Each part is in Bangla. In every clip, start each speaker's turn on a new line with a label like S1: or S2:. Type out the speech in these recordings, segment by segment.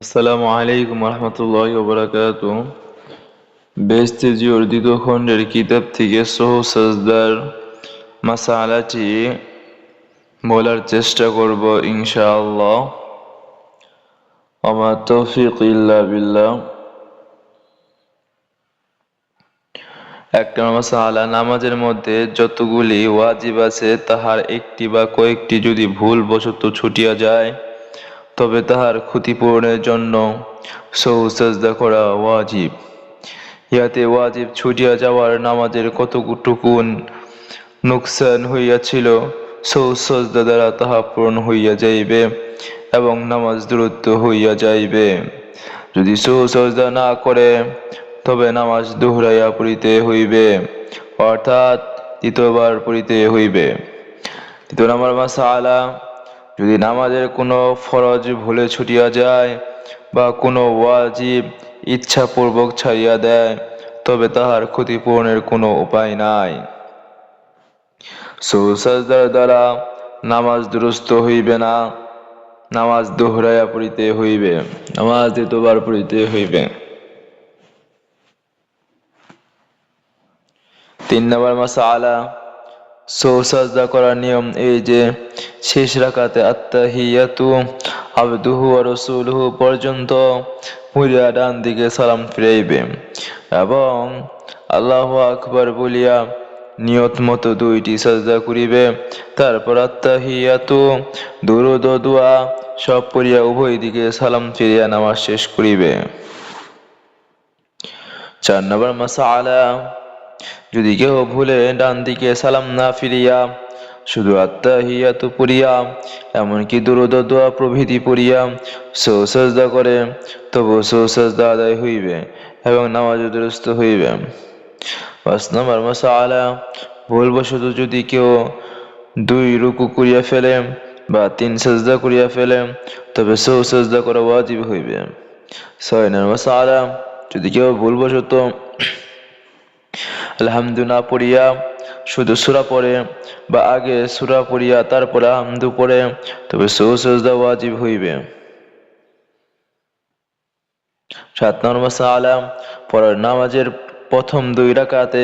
S1: আসসালামু আলাইকুম রহমতুল্লাহ ওবরাকাত বেস্তেজি অর্জিত খণ্ডের কিতাব থেকে সহ সাজদার মাসালাটি বলার চেষ্টা করব ইনশাআল্লাহ। আমার তৌফিক ইল্লা বিল্লাহ। একটা মাসালা, নামাজের মধ্যে যতগুলি ওয়াজিব আছে, তাহার একটি বা কয়েকটি যদি ভুল বশত ছুটিয়া যায় তবে তাহার ক্ষতিপূরণের জন্য সৌসাজদা করা ওয়াজিব। ইহাতে ওয়াজিব ছুটিয়া যাওয়ার নামাজের কতটুকুন নুকসান হইয়াছিল সৌসজদা দ্বারা তাহা পূরণ হইয়া যাইবে এবং নামাজ দূরত্ব হইয়া যাইবে। যদি সৌসজদা না করে, তবে নামাজ দোহরাইয়া পড়িতে হইবে, অর্থাৎ দ্বিতীয়বার পড়িতে হইবে। দ্বিতীয় নাম্বার মাসা আলা যদি নামাজের কোনো ফরজ ভুলে ছুটিয়া যায় বা কোনো ওয়াজিব ইচ্ছাপূর্বক ছাড়িয়া দেয়, তবে তাহার ক্ষতিপূরণের কোনো উপায় নাই। সৌসাজদার দ্বারা নামাজ দুরস্ত হইবে না, নামাজ দোহরাইয়া পড়িতে হইবে, নামাজ দ্বিতীয়বার পড়িতে হইবে। তিন নম্বর মাসা আলা সৌসাজদা করার নিয়ম এই যে শেষ রাকাতে আত্মাহিয়াতু আবদুহু আর রসুলহু পর্যন্ত মুরিয়া ডান দিকে সালাম ফিরাইবে। এবং আল্লাহ আকবর বলিয়া নিয়ত মতো দুইটি সাজদা করিবে। তারপর আত্মাহিয়াতু দুরুদ দোয়া সব পড়িয়া উভয় দিকে সালাম ফিরিয়া নামাজ শেষ করিবে। চার নম্বর মাসা আলা যদি কেহ ভুলে ডান দিকে সালাম না ফিরিয়া, শুধু আত্মাহিয়াত পড়িয়া, এমনকি দুরুদ দোয়া প্রভৃতি পড়িয়া সৌসাজদা করে, তবু সৌসাজদা আদায় হইবে এবং নামাজ দুরস্ত হইবে। পাঁচ নম্বর মাসা আলা ভুলবশত যদি কেউ দুই রুকু করিয়া ফেলে বা তিন সাজদা করিয়া ফেলে, তবে সৌ করা ওয়াজিব হইবে। ছয় নম্বর মাসা আলা যদি কেউ ভুলবশত আলহামদু না পড়িয়া, শুধু সুরা পড়ে বা আগে সুরা পড়িয়া তারপর আহমদু পড়ে, তবে সৌসজদা ওয়াজিব হইবে। সাত নম্বর আলাম পরের নামাজের প্রথম দুই রাকাতে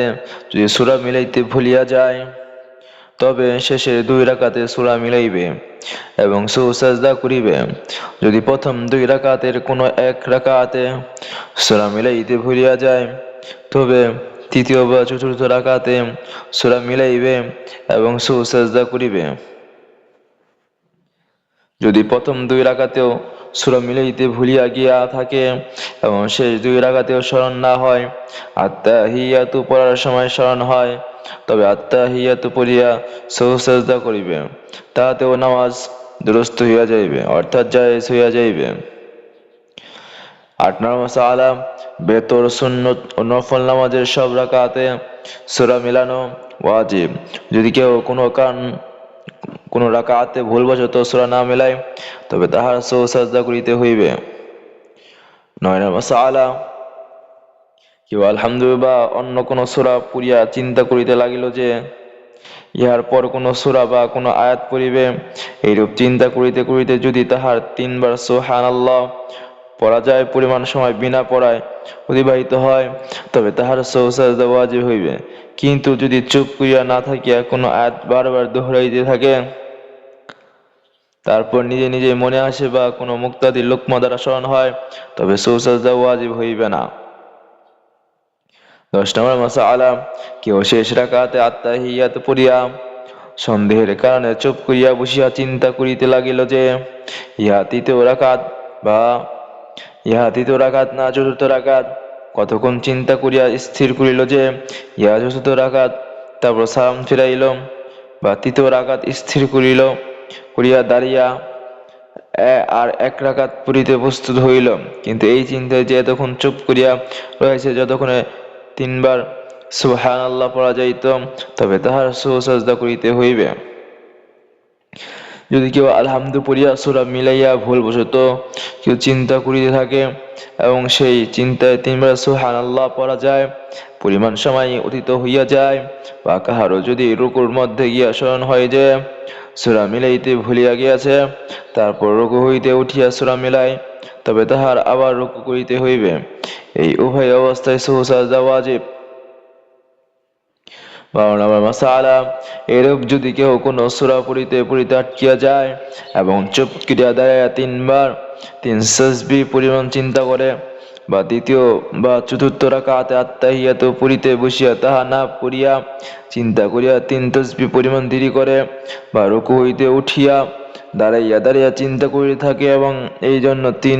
S1: যদি সুরা মিলাইতে ভুলিয়া যায়, তবে শেষে দুই রাকাতে সুরা মিলাইবে এবং সুসাজদা করিবে। যদি প্রথম দুই রাকাতের কোনো এক রাকাতে সুরা মিলাইতে ভুলিয়া যায়, তবে তৃতীয় বা চতুর্থ রাকাতে সুরা মিলাইবে এবং সুসাজদা করিবে। যদি প্রথম দুই রাকাতেও সুরা মিলাইতে ভুলিয়া গিয়া থাকে এবং শেষ দুই রাকাতেও স্মরণ না হয় আত্মা হিয়াতু পড়ার সময় স্মরণ হয়, তবে আত্মা হিয়াতু পড়িয়া সৌসাজদা করিবে, তাহাতেও নামাজ দুরস্ত হইয়া যাইবে, অর্থাৎ জায়েজ হইয়া যাইবে। আট নম্বর মাসালা বেতর সুন্নত ও নফল নামাজের সব রাকাতে সুরা মিলানো ওয়াজিব। যদি কেউ কোনো কান, কোনো রাকাতে ভুলবশত সুরা না মেলায়, তবে তাহার সৌ সাজদা করিতে হইবে। নয় মাসালা কেউ আলহামদুলিল্লাহ বা অন্য কোনো সুরা পুরিয়া চিন্তা করিতে লাগিল যে, ইহার পর কোনো সুরা বা কোনো আয়াত পড়িবে, এইরূপ চিন্তা করিতে করিতে যদি তাহার তিনবার সোহান আল্লাহ পরাজয়, পরিমাণ সময় বিনা পড়ায় অতিবাহিত হয়, তবে তাহার সৌসাজদা ওয়াজিব হইবে। কিন্তু যদি চুপ করিয়া না থাকিয়া কোনো আয়াত বারবার দোহরাইতে থাকে, তারপর নিজে নিজে মনে আসে বা কোনো মুক্তাদি লোকমা দ্বারা স্মরণ হয়, তবে সৌসাজদা ওয়াজিব হইবে না। দশ নম্বর মাসা আলাম কেউ শেষ রাকাতে আত্মাহিয়াত পড়িয়া সন্দেহের কারণে চুপ করিয়া বসিয়া চিন্তা করিতে লাগিল যে, ইহা তৃতীয় রাখাত বা ইহা তৃতীয় রাকাত, না চতুর্থ রাকাত। কতক্ষণ চিন্তা করিয়া স্থির করিল যে, ইহা চতুর্থ রাকাত তারপর সালাম ফিরাইল। বা তৃতীয় রাকাত স্থির করিল, করিয়া দাঁড়িয়া আর এক রাকাত পুরিতে প্রস্তুত হইল। কিন্তু এই চিন্তায় যে এতক্ষণ চুপ করিয়া রয়েছে যতক্ষণে তিনবার সুহান আল্লাহ পড়া যাইত, তবে তাহার সুসাজদা করিতে হইবে। যদি কেউ আলহামদু পড়িয়া সুরা মিলাইয়া ভুলবশত কেউ চিন্তা করিতে থাকে এবং সেই চিন্তায় তিনবার সুহান আল্লাহ পড়া যায়, পরিমাণ সময় অতীত হইয়া যায় বা কাহারও যদি রুকুর মধ্যে গিয়া স্মরণ হয় যে সুরা মিলাইতে ভুলিয়া গিয়াছে, তারপর রুকু হইতে উঠিয়া সুরা মিলায় তবে তাহার আবার রুকু করিতে হইবে। এই উভয় অবস্থায় সহসাজদা ওয়াজিব। বারো নম্বর মাসালা, এরূপ যদি কেহ কোনো সুরা পড়িতে পড়িতে আটকিয়া যায় এবং চুপ ক্রিয়া দাঁড়াইয়া তিনবার, তিন সসবি পরিমাণ চিন্তা করে, বা দ্বিতীয় বা চতুর্থ রাকাতে আত্মাহিয়াত পড়িতে বসিয়া তাহা না পড়িয়া চিন্তা করিয়া তিন তসবি পরিমাণ দেরি করে, বা রুকু হইতে উঠিয়া দাঁড়াইয়া দাঁড়াইয়া চিন্তা করিতে থাকে এবং এই জন্য তিন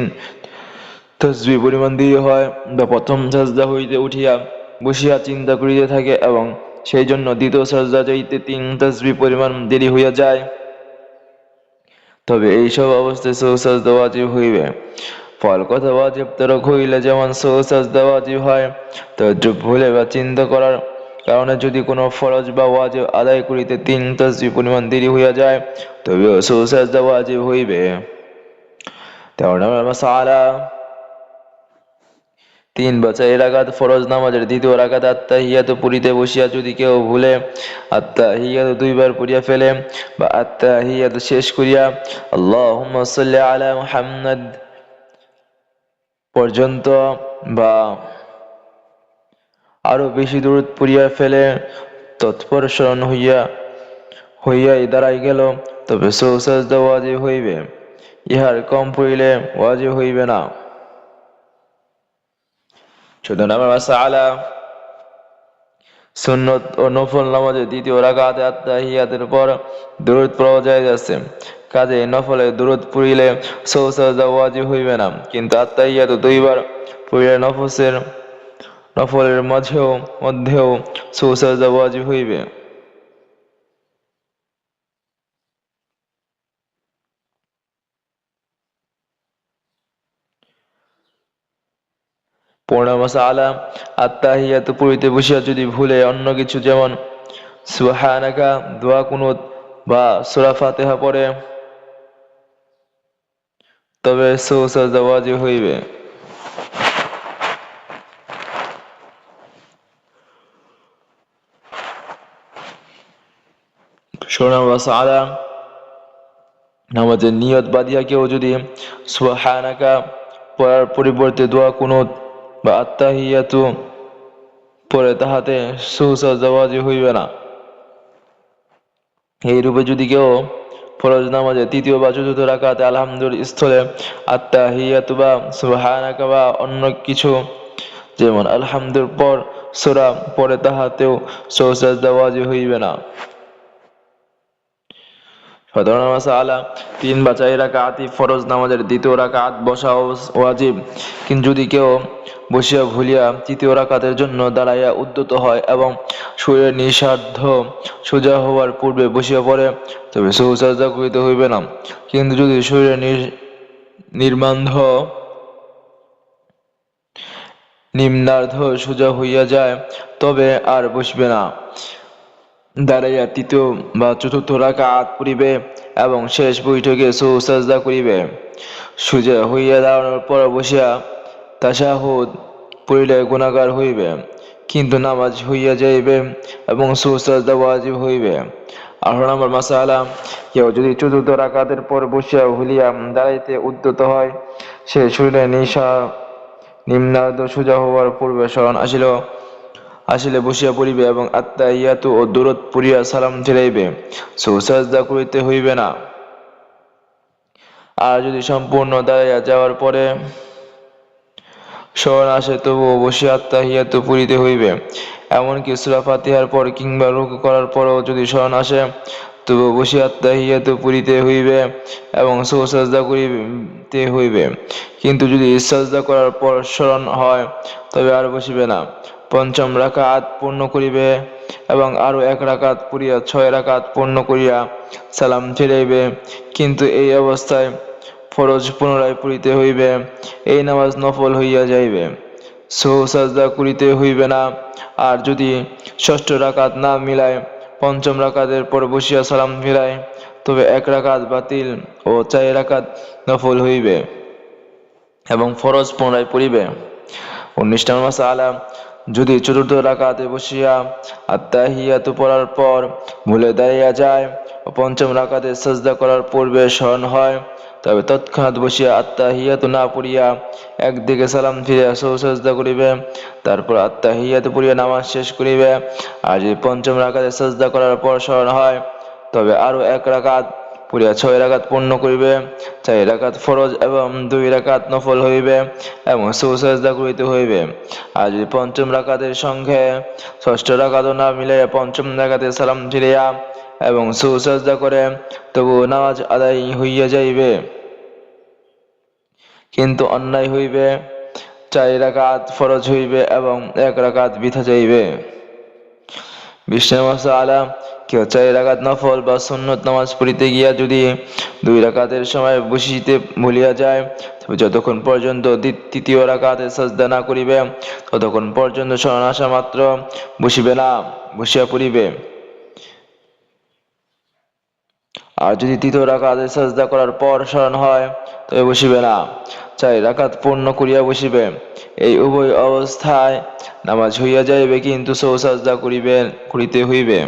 S1: তসবি পরিমাণ দেরি হয়, বা প্রথম সাজদা হইতে উঠিয়া বসিয়া চিন্তা করিতে থাকে এবং সেই জন্য দ্বিতীয় সাজদা যাইতে তিন তসবি পরিমাণ দেরি হইয়া যায়। তবে এইসব অবস্থায় সৌসাজদা ওয়াজিব হইবে। ফল কথা ওয়াজিব তরক হইলে যেমন সৌসাজদা ওয়াজিব হয় তো চুপ ভুলে বা চিন্তা করার কারণে যদি কোনো ফরজ বা ওয়াজিব আদায় করিতে তিন তসবি পরিমাণ দেরি হইয়া যায়, তবেও সৌসাজদা ওয়াজিব হইবে। তেমন আমরা মাসালা তিন বছর এর আঘাত ফরজ নামাজের দ্বিতীয় রাগাত আত্মা হিয়াত পুরিতে বসিয়া যদি কেউ ভুলে আত্মা হিয়াত দুইবার পড়িয়া ফেলে বা আত্মা হিয়াত শেষ করিয়া আল্লাহ সাল্লি আলা মুহাম্মদ পর্যন্ত বা আরও বেশি দূর পড়িয়া ফেলে, তৎপর স্মরণ হইয়া, হইয়াই দাঁড়াই গেল, তবে সৌসাজদা ওয়াজিব হইবে। ইহার কম পড়িলে ওয়াজিব হইবে না। নম্বর মাসালা সুন্নত ও নফল নামাজের দ্বিতীয় রাকাতে আত্মাহিয়াতের পর দূরত পাওয়া যায় যাচ্ছে কাজে নফলে দূরত পুরিলে সৌসাজি হইবে না কিন্তু আত্মাহিয়াত দুইবার পুরিলে নফসের নফলের মাঝেও মধ্যেও সৌসাজি হইবে বসিয়া যদি ভুলে অন্য কিছু যেমন সুহানাকা দোয়া কুনুত বা পড়ে, তবে হইবে। মাসালা নামাজের নিয়ত বাদিয়া কেউ যদি সুহানাকা পড়ার পরিবর্তে দোয়া কুনুত বা আত্মাহিয়াতু, পরে তাহাতে সুসাজদাওয়াজি হইবে না। এই রূপে যদি কেউ ফরজ নামাজে তৃতীয় বা চতুর্থ রাকাতে আলহামদুল স্থলে আত্মাহিয়াতু বা সুবহানাকা বা অন্য কিছু, যেমন আলহামদুর পর সোরা, পরে তাহাতেও সৌসাজদাওয়াজি হইবে না। সাধারণ মাসালা তিন বা চার রাকাতই ফরজ নামাজের দ্বিতীয় রাকাত বসা ওয়াজিব। কিন্তু যদি কেউ বসিয়া ভুলিয়া তৃতীয় রাকাতের জন্য দাঁড়াইয়া উদ্যত হয় এবং শরীরের নিঃস্বার্ধ সোজা হওয়ার পূর্বে বসিয়া পড়ে, তবে সৌসাজা করিতে হইবে না। কিন্তু যদি শরীরের নির্মান্ধ নিম্নার্ধ সোজা হইয়া যায়, তবে আর বসবে না। দাঁড়াইয়া তৃতীয় বা চতুর্থ রাখা রাকাত পড়িবে এবং শেষ বৈঠকে সৌসাজদা করিবে। সোজা হইয়া দাঁড়ানোর পর বসিয়া তাশাহুদ পড়িলে গুণাগার হইবে, কিন্তু নামাজ হইয়া যাইবে এবং সুসাজদা ওয়াজিব হইবে। আঠারো নম্বর মাসালা, কেউ যদি চতুর্থ রাকাতের পর বসিয়া ভুলিয়া দাঁড়াইতে উদ্যত হয়, সে শরীরে নিশা, নিম্নার্ধ সোজা হওয়ার পূর্বে স্মরণ আসিল, আসিলে বসিয়া পড়িবে এবং আত্মা ইয়াতু ও দূরত পড়িয়া সালাম ফিরাইবে। সুসাজদা করিতে হইবে না। আর যদি সম্পূর্ণ দাঁড়াইয়া যাওয়ার পরে স্মরণ আসে তবু অবশ্যই আত্মাহিয়াত পুরিতে হইবে। এমনকি সুরা ফাতিহার পর কিংবা রুকু করার পরও যদি স্মরণ আসে তবু অবশ্যই আত্মাহিয়াত পুরিতে হইবে এবং সৌসাজদা করিতে হইবে। কিন্তু যদি সাজদা করার পর স্মরণ হয়, তবে আর বসিবে না। পঞ্চম রাকাত পূর্ণ করিবে এবং আরও এক রাকাত পুরিয়া ছয় রাকাত পূর্ণ করিয়া সালাম ফিরাইবে। কিন্তু এই অবস্থায় ফরজ পুনরায় পড়িতে হইবে, এই নামাজ নফল হইয়া যাইবে। সৌ সাজদা করিতে হইবে না। আর যদি ষষ্ঠ রাকাত না মিলায়, পঞ্চম রাকাতের পর বসিয়া সালাম ফিরায়, তবে এক রাকাত বাতিল ও চার রাকাত নফল হইবে এবং ফরজ পুনরায় পড়িবে। উনিশ নম্বর মাসালা যদি চতুর্থ রাকাতে বসিয়া আত্মাহিয়াত পড়ার পর ভুলে দাঁড়িয়ে যায় ও পঞ্চম রাকাতে সাজদা করার পূর্বে স্মরণ হয় তবে তৎক্ষণাৎ বসিয়া আত্মা আত্মাহিয়াত না পড়িয়া একদিকে সালাম ফিরিয়া সৌসজদা করিবে, তারপর আত্মা আত্মাহিয়াত পড়িয়া নামাজ শেষ করিবে। আর যদি পঞ্চম রাকাতে সজদা করার পর স্মরণ হয়, তবে আরও এক রাকাত পড়িয়া ছয় রাকাত পূর্ণ করিবে, চার রাকাত ফরজ এবং দুই রাকাত নফল হইবে এবং সুসজদা করিতে হইবে। আর যদি পঞ্চম রাকাতের সঙ্গে ষষ্ঠ রাকাত না মিলে পঞ্চম রাকাতে সালাম ফিরিয়া এবং সুসজদা করে তবু নামাজ আদায় হইয়া যাইবে। কিন্তু অন্যায় হইবে, চার রাকাত ফরজ হইবে এবং এক রাকাত বিথা যাইবে। বিষ্ণু আলা, কেউ চার রাকাত নফল বা সুন্নত নামাজ পড়িতে গিয়া যদি দুই রাকাতের সময় বসিতে ভুলিয়া যায়, তবে যতক্ষণ পর্যন্ত তৃতীয় রাকাতে সাজদা না করিবে, ততক্ষণ পর্যন্ত স্মরণ আসা মাত্র বসিবে না, বসিয়া পড়িবে। আর যদি তৃতীয় রাকাতে সাজদা করার পর স্মরণ হয়, তবে বসিবে না। চাই রাকাত পূর্ণ করিয়া বসিবে। এই উভয় অবস্থায় নামাজ হইয়া যাইবে, কিন্তু সৌ সাজদা করিবেন করিতে হইবে।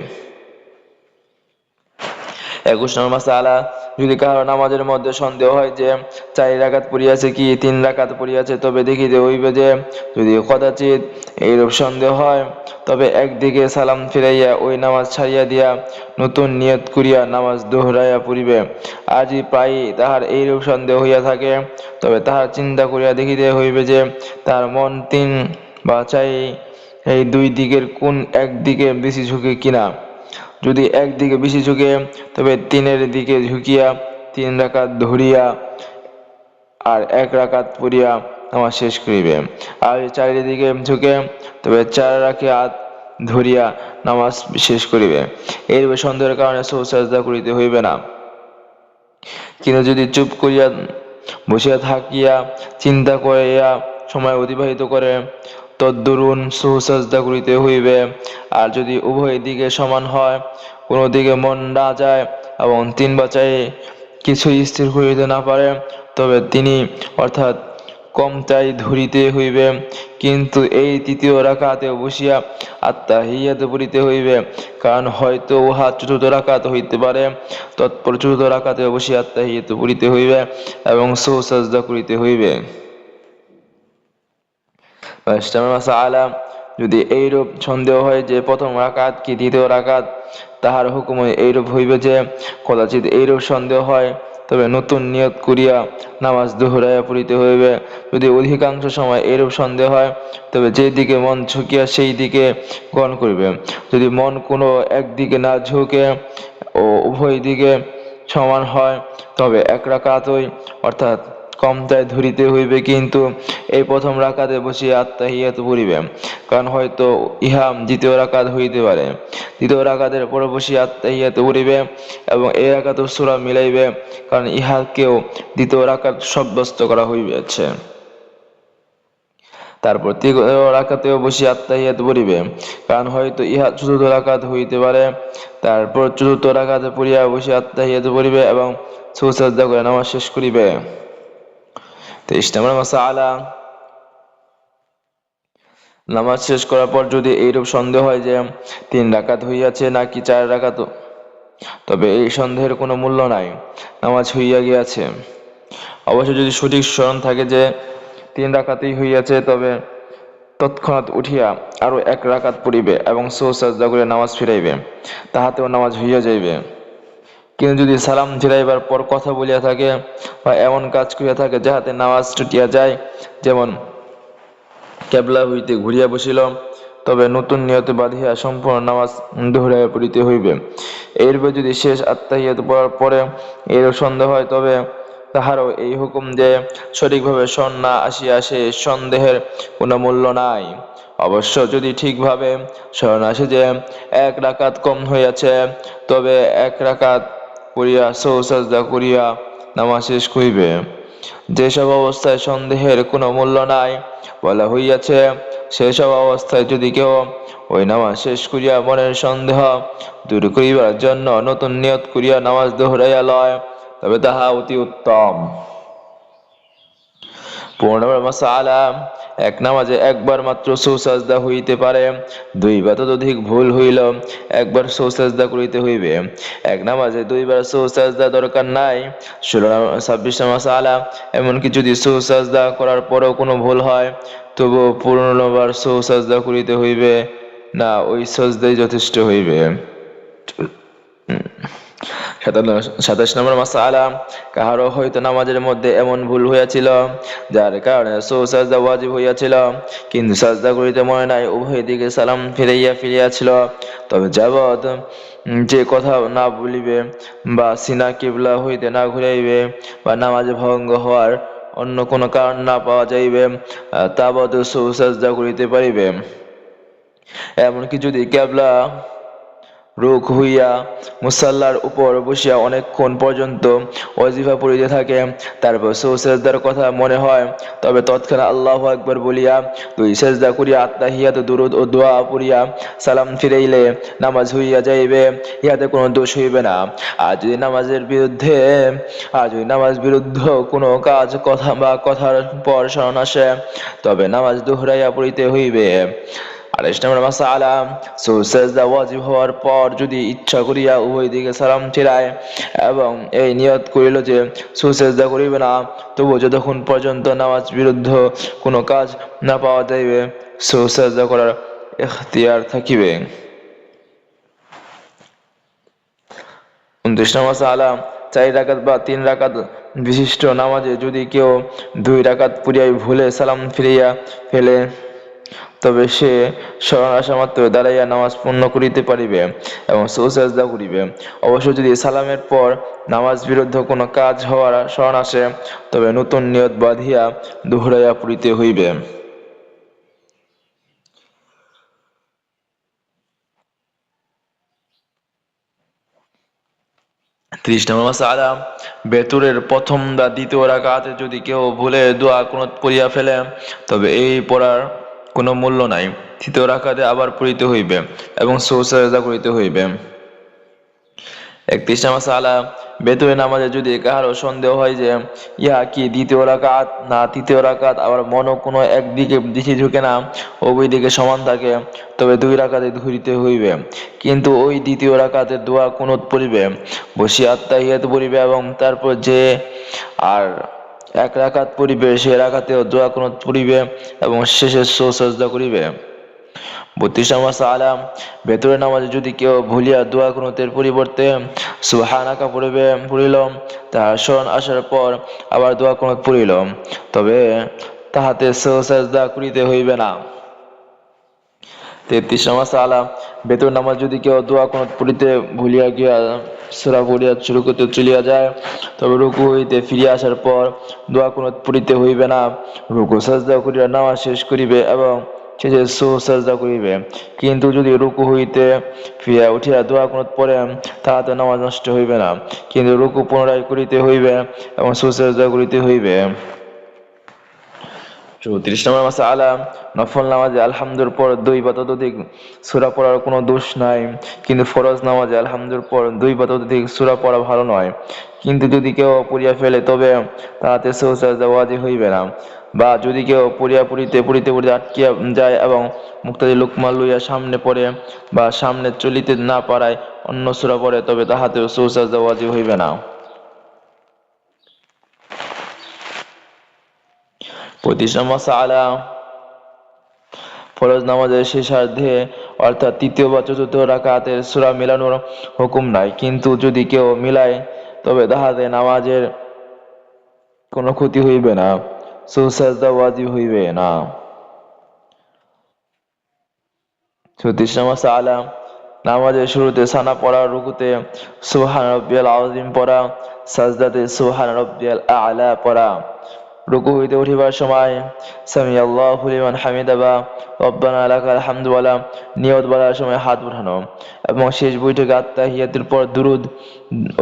S1: একুশ নম্বর মাসালা যদি কারও নামাজের মধ্যে সন্দেহ হয় যে চার রাকাত পড়িয়াছে কি, তিন রাকাত পড়িয়াছে, তবে দেখিতে হইবে যে যদি কদাচিৎ এইরূপ সন্দেহ হয়, তবে একদিকে সালাম ফিরাইয়া ওই নামাজ ছাড়িয়া দিয়া নতুন নিয়ত করিয়া নামাজ দোহরাইয়া পড়িবে। আজই প্রায়ই তাহার এইরূপ সন্দেহ হইয়া থাকে, তবে তাহার চিন্তা করিয়া দেখিতে হইবে যে তার মন তিন বা চাই এই দুই দিকের কোন একদিকে বেশি ঝুঁকে কিনা। যদি একদিকে বেশি ঝুঁকে, তবে তিনের দিকে ঝুঁকিয়া, তিন রাকাত ধরিয়া আর এক রাকাত পড়িয়া নামাজ শেষ করিবে। আর চারিদিকে ঝুঁকে, তবে চার রাকাত ধরিয়া নামাজ শেষ করিবে। এইরূপে সন্দেহের কারণে সৌসাজদা করিতে হইবে না। কিন্তু যদি চুপ করিয়া বসিয়া থাকিয়া, চিন্তা করিয়া সময় অতিবাহিত করে তদ্দরুন সুসাজদা করিতে হইবে। আর যদি উভয় দিকে সমান হয়, কোনো দিকে মন না যায় এবং তিন বাচায় কিছুই স্থির করিতে না পারে, তবে তিনি অর্থাৎ কম চাই ধরিতে হইবে। কিন্তু এই তৃতীয় রাকাতে বসিয়া আত্মা হিয়াতে পড়িতে হইবে, কারণ হয়তো উহা চতুর্থ রাকাত হইতে পারে। তৎপর চতুর্থ রাকাতে বসিয়া আত্মা হিয়াতে পড়িতে হইবে এবং সৌসাজদা করিতে হইবে। যদি এইরূপ সন্দেহ হয় যে প্রথম রাকাত কি দ্বিতীয় রাকাত, তাহার হুকুম এইরূপ হইবে যে কদাচিৎ এইরূপ সন্দেহ হয়, তবে নতুন নিয়ত করিয়া নামাজ দোহরাইয়া পড়িতে হইবে। যদি অধিকাংশ সময় এইরূপ সন্দেহ হয়, তবে যে দিকে মন ঝুঁকিয়া সেই দিকে গণ করিবে। যদি মন কোনো একদিকে না ঝুঁকে ও উভয় দিকে সমান হয়, তবে এক রাকাতই, অর্থাৎ কমতায় ধরিতে হইবে, কিন্তু এই প্রথম রাকাতে বসিয়া আত্মাহিয়াত পড়িবে কারণ হয়তো ইহা দ্বিতীয় রাকাত হইতে পারে। দ্বিতীয় রাকাতের পর বসিয়া আত্মাহিয়াত পড়িবে এবং এই রাকাত সুরা মিলাইবে, কারণ ইহাকেও দ্বিতীয় রাকাত সাব্যস্ত করা হইবেছে তারপর তৃতীয় রাকাতেও বসিয়া আত্মাহিয়াত পড়িবে কারণ হয়তো ইহা চতুর্থ রাকাত হইতে পারে। তারপর চতুর্থ রাকাতে পড়িয়া বসিয়া আত্মাহিয়াত পড়িবে এবং সুসাজদা করে নামাজ শেষ করিবে। তেইশ নম্বর মাসালা। নামাজ শেষ করার পর যদি এইরূপ সন্দেহ হয় যে তিন রাকাত হইয়াছে নাকি চার রাকাত, তবে এই সন্দেহের কোনো মূল্য নাই, নামাজ হইয়া গিয়াছে। অবশ্য যদি সঠিক স্মরণ থাকে যে তিন রাকাতেই হইয়াছে, তবে তৎক্ষণাৎ উঠিয়া আরও এক রাকাত পড়িবে এবং সৌসাজদা করে নামাজ ফিরাইবে, তাহাতেও নামাজ হইয়া যাইবে। কিন্তু যদি সালাম ফিরাইবার পর কথা বলিয়া থাকে বা এমন কাজ করিয়া থাকে যাহাতে নামাজ ছুটিয়া যায়, যেমন কেবলা হইতে ঘুরিয়া বসিল, তবে নতুন নিয়তে বাঁধিয়া সম্পূর্ণ নামাজ দোহরাইয়া পড়িতে হইবে। এরপর যদি শেষ আত্মাহিয়াত পড়ার পরে এর সন্দেহ হয়, তবে তাহারও এই হুকুম যে সঠিকভাবে স্মরণ না আসিয়া সে সন্দেহের কোনো মূল্য নাই। অবশ্য যদি ঠিকভাবে স্মরণ আসে যে এক রাকাত কম হইয়াছে, তবে এক রাকাত করিয়া সৌসাজদা করিয়া নামাজ শেষ করিবে। যেসব অবস্থায় সন্দেহের কোনো মূল্য নাই বলা হইয়াছে, সেসব অবস্থায় যদি কেউ ওই নামাজ শেষ করিয়া মনের সন্দেহ দূর করিবার জন্য নতুন নিয়ত করিয়া নামাজ দোহরাইয়া লয়, তবে তাহা অতি উত্তম। পূর্ণ মাসালা এক নামাজে একবার মাত্র সৌসাজদা হইতে পারে। দুই বা ততোধিক ভুল হইল, একবার সৌসাজদা করিতে হইবে। এক নামাজে দুইবার সৌসাজদা দরকার নাই। ষোলো ছাব্বিশ নামাজ আলা এমনকি যদি সৌসাজদা করার পরেও কোনো ভুল হয়, তবু পুনর্বার সৌসাজদা করিতে হইবে। না, ওই সজদাই যথেষ্ট হইবে। সাতাশ নম্বর মাসালা, কাহারও হয়তো নামাজের মধ্যে এমন ভুল হইয়াছিল, যার কারণে সৌ সাজদা ওয়াজিব হইয়াছিল, কিন্তু সাজদা করিতে মনে নাই, উভয় দিকে সালাম ফিরাইয়া ফিরিয়াছিল। তবে যাবৎ যে কথা না বলিবে বা সিনা কিবলা হইতে না ঘুরাইবে বা নামাজ ভঙ্গ হওয়ার অন্য কোনো কারণ না পাওয়া যাইবে তাবৎ সৌ সাজদা করিতে পারিবে। এমনকি যদি ক্যাবলা রোগ হইয়া মুসাল্লার উপর বসিয়া অনেকক্ষণ পর্যন্ত অজিফা পড়িতে থাকে। তারপর সৌসেজদার কথা মনে হয়। তবে তৎক্ষণাৎ আল্লাহ একবার বলিয়া দুই সেজদা করিয়া আত্মা আত্মাহিয়াত দুরুদ ও দোয়া পড়িয়া সালাম ফিরাইলে নামাজ হইয়া যাইবে। ইহাতে কোনো দোষ হইবে না। আর যদি নামাজের বিরুদ্ধে, আর যদি নামাজ বিরুদ্ধ কোনো কাজ, কথা বা কথার পর স্মরণ আসে, তবে নামাজ দোহরাইয়া পড়িতে হইবে। আঠাইশ নম্বর মাসালা। সুসেজদা ওয়াজিব হওয়ার পর যদি ইচ্ছা করিয়া উভয় দিকে সালাম ফিরায় এবং এই নিয়ত করিল যে সুসেজদা করিবে না তবু যতক্ষণ পর্যন্ত নামাজ বিরুদ্ধ কোনো কাজ না পাওয়া যাইবে সুসেজদা করার এখতিয়ার থাকিবে। উনত্রিশ নম্বর সালা চার রাকাত বা তিন রাকাত বিশিষ্ট নামাজে যদি কেউ দুই রাকাত পুরিয়ায় ভুলে সালাম ফিরিয়া ফেলে তবে সে স্মরণ আসা মাত্র দাঁড়াইয়া নামাজ পূর্ণ করিতে পারিবে এবং সৌসাজদা করিবে। অবশ্য যদি সালামের পর নামাজ বিরুদ্ধ কোনো কাজ হওয়ার স্মরণ আসে, তবে নতুন নিয়ত বাঁধিয়া দোহরাইয়া পড়িতে হইবে। ত্রিশ নম্বর মাসালা বেতুরের প্রথম বা দ্বিতীয় রাকাতে যদি কেউ ভুলে দোয়া কুনুত পড়িয়া ফেলে, তবে এই পড়ার কোনো মূল্য নাই। তৃতীয় রাকাতে আবার পড়িতে হইবে এবং সৌসাজদা করিতে হইবে। একত্রিশ মাসালা বেতরে নামাজে যদি কাহারও সন্দেহ হয় যে, ইহা কি দ্বিতীয় রাকাত না তৃতীয় রাকাত, আবার মনও কোনো একদিকে দিকে ঝুঁকে না ওই দিকে সমান থাকে, তবে দুই রাকাতে ধরিতে হইবে। কিন্তু ওই দ্বিতীয় রাকাতে দোয়া কুনুত পড়িবে, বসিয়া আত্মা ইহাত পড়িবে এবং তারপর যে আর এক রাকাত পড়িবে, সে রাকাতেও দোয়া কোন পড়িবে এবং শেষে সো সজদা করিবে। বত্রিশ নম্বর সালাম ভেতরে নামাজে যদি কেউ ভুলিয়া দোয়া কুনুতের পরিবর্তে সুহানাকা পড়িবে, পড়িল, তাহার স্মরণ আসার পর আবার দোয়া কুনুত পড়িল, তবে তাহাতে সহসাজদা করিতে হইবে না। তেত্রিশ নম্বর সালাম। বেতন নামাজ যদি কেউ দোয়া কোন পড়িতে ভুলিয়া গিয়া সুরা পড়িয়া শুরু করতে চলিয়া যায়, তবে রুকু হইতে ফিরিয়া আসার পর দোয়া কোন পড়িতে হইবে না। রুকু, সাজদা করিয়া নামাজ শেষ করিবে এবং শেষে সু সাজদা করিবে। কিন্তু যদি রুকু হইতে ফিরিয়া উঠিয়া দোয়া কোন পড়ে, তাহাতে নামাজ নষ্ট হইবে না। কিন্তু রুকু পুনরায় করিতে হইবে এবং সুসাজদা করিতে হইবে। চৌত্রিশ নম্বর মাসে আলা নফল নামাজে আলহামদুর পর দুই বা ততোধিক সুরা পড়ার কোনো দোষ নাই, কিন্তু ফরজ নামাজে আলহামদুর পর দুই বা ততোধিক সুরা পড়া ভালো নয়। কিন্তু যদি কেউ পড়িয়া ফেলে, তবে তাহাতে সৌসাজদা ওয়াজি হইবে না। বা যদি কেউ পড়িয়া পড়িতে পড়িতে পড়িতে আটকিয়া যায় এবং মুক্তাদি লুকমা লইয়া সামনে পড়ে বা সামনে চলিতে না পারায় অন্য সুরা পড়ে, তবে তাহাতেও সৌসাজদা ওয়াজি হইবে না। পঁচিশ নম্বর সালা। ফরজ নামাজের শেষার্ধে, অর্থাৎ তৃতীয় বা চতুর্থ রাকাতের সূরা মিলানোর হুকুম নাই। কিন্তু যদি কেউ মিলায়, তবে নামাজের কোনো ক্ষতি হইবে না হইবে না। ছত্রিশ নম্বর সালা, নামাজের শুরুতে সানা পড়া, রুকুতে সুবহান রব্বিয়াল পড়া, সাজদাতে সুবহান রব্বিয়াল আ'লা পড়া। রুকু হইতে উঠিবার সময় সামি আল্লাহু লিমান হামিদা বা রব্বানা লাকাল হামদু ওয়ালা, নিয়ত বলার সময় হাত উঠানো এবং শেষ বৈঠকে আত্মাহিয়াতের পর দুরুদ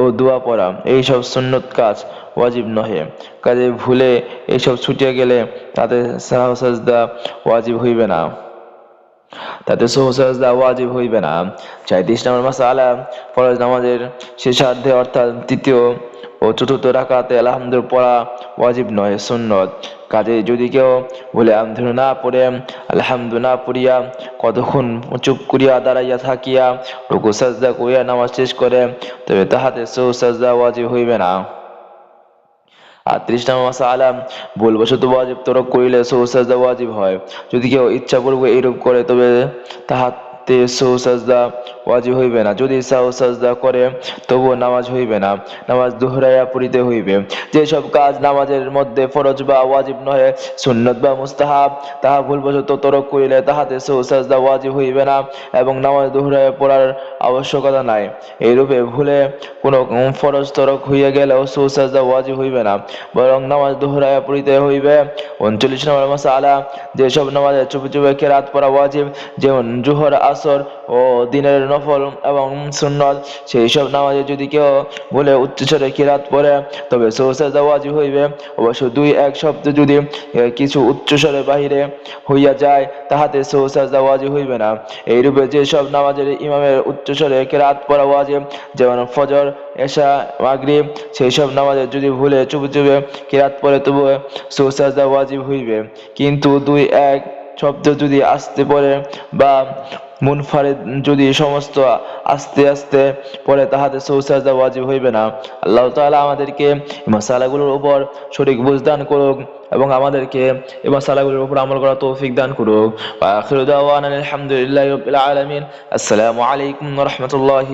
S1: ও দোয়া পড়া। এইসব সুন্নত কাজ ওয়াজিব নহে। কাজে ভুলে এইসব ছুটিয়া গেলে তাতে সাহসাজদা ওয়াজিব হইবে না। তাতে সহসাজদা ওয়াজিব হইবে না। চাইত্রিশ নম্বর মাসালা ফরজ নামাজের শেষার্ধে অর্থাৎ তৃতীয় ও চতুর্থ রাকাতে আলহামদুল পড়া ওয়াজিব নয়, সুন্নত। কাজে যদি কেউ বলে আমধনু না পড়ে আলহামদু না পড়িয়া কতক্ষণ চুপ করিয়া দাঁড়াইয়া থাকিয়া রুকু, সাজদা করিয়া নামাজ শেষ করে, তবে তাহাতে সৌ সাজদা ওয়াজিব হইবে না। আর ত্রিশ নম্বর মাসালা ভুলবশত ওয়াজিব তরক করিলে সৌসাজদা ওয়াজিব হয়। যদি কেউ ইচ্ছাপূর্বক এইরূপ করে, তবে তাহাতে সৌসাজদা ওয়াজিব হইবে না। যদি সৌসাজদা করে, তবুও নামাজ হইবে না। নামাজ দোহরাইয়া পড়িতে হইবে। যেসব কাজ নামাজের মধ্যে ফরজ বা ওয়াজিব নহে, সুন্নত বা মুস্তাহাব, তাহা ভুলবশত তরক করিলে তাহাতে সৌসাজদা ওয়াজিব হইবে না এবং নামাজ দোহরাইয়া পড়ার আবশ্যকতা নাই। এইরূপে ভুলে কোনো ফরজ তরক হইয়া গেলেও সৌসাজদা ওয়াজিব হইবে না। বরং নামাজ দোহরাইয়া পড়িতে হইবে। উনচল্লিশ নম্বর মাসালা, যেসব নামাজে চুপি চুপি কেরাত পড়া ওয়াজিব, যেমন জুহর, আসর ও দিনের নফল এবং সুন্নত সেই সব নামাজে যদি কেউ বলে উচ্চস্বরে কিরাত পড়ে, তবে ওয়াজিব হইবে। অবশ্য দুই এক শব্দ যদি কিছু উচ্চস্বরে বাহিরে হইয়া যায়, তাহাতে ওয়াজিব হইবে না। এইরূপে যেসব নামাজের ইমামের উচ্চস্বরে কেরাত পড়া ওয়াজিব, যেমন ফজর, এশা, মাগরিব সেই সব নামাজে যদি ভুলে চুপে চুপে কিরাত পড়ে তবু সৌসাজদা ওয়াজিব হইবে। কিন্তু দুই এক শব্দ যদি আসতে পড়ে বা মুনফারিদ যদি সমস্ত আস্তে আস্তে পড়ে, তাহাতে সৌসাজদা ওয়াজিব হইবে না। আল্লাহ তাআলা আমাদেরকে এই মাসালাগুলোর উপর সঠিক বুঝ দান করুক এবং আমাদেরকে এই মশালাগুলোর উপর আমল করা তৌফিক দান করুক। আলহামদুলিল্লাহি রাব্বিল আসসালামু আলাইকুম রাহমাতুল্লাহি